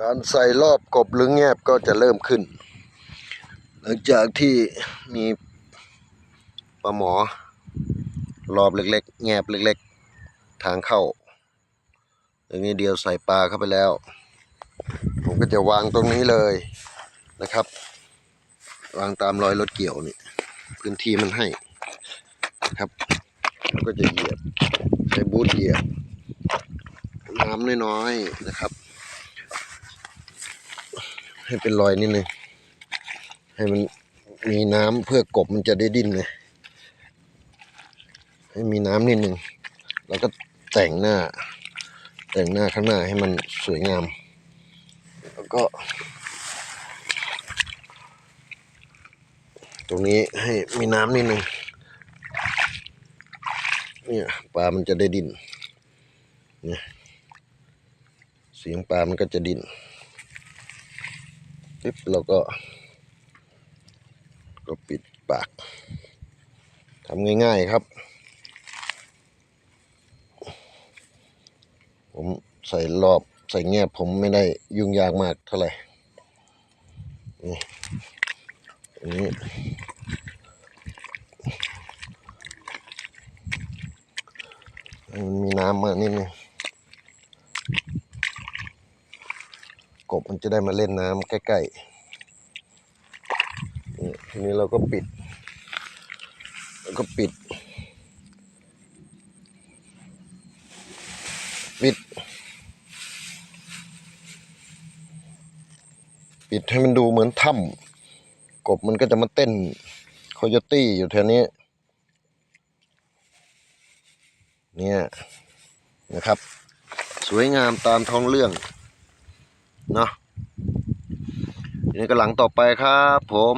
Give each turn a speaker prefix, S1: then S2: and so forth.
S1: การใส่รอบกบหรือแงบก็จะเริ่มขึ้น หลังจากที่มีปลาหมอ รอบเล็กๆ แงบเล็กๆ ทางเข้า อย่างนี้เดียวใส่ปลาเข้าไปแล้ว ผมก็จะวางตรงนี้เลยนะครับ วางตามรอยรถเกี่ยวนี่พื้นที่มันให้ครับก็จะเหยียบใช้บูทเหยียบน้ำน้อยๆนะครับ ให้เป็นรอยนิดนึงให้มันมีน้ำเพื่อกบมันจะได้ดิ้นไงให้มีน้ำนิดนึงแล้วก็แต่งหน้า แต่งหน้าข้างหน้าให้มันสวยงาม แล้วก็ ตรงนี้ให้มีน้ำนิดนึงเนี่ยปลามันจะได้ดิ้นเนี่ยเสียงปลามันก็จะดิ้น ปึ๊บเราก็ ก็ปิดปากทำง่าย ๆครับ ผมใส่รอบใส่แงบผมไม่ได้ยุ่งยากมากเท่าไหร่นี่อันนี้มันมีน้ำมานิดนึง กบมันจะได้มาเล่นน้ำใกล้ๆนี่ทีนี้เราก็ปิด แล้วก็ปิด ปิด ปิดให้มันดูเหมือนถ้ำกบมันก็จะมาเต้นโคโยตี้อยู่แถวนี้ เนี่ยนะครับ สวยงามตามท้องเรื่อง เนาะนี่ก็หลังต่อไปครับผม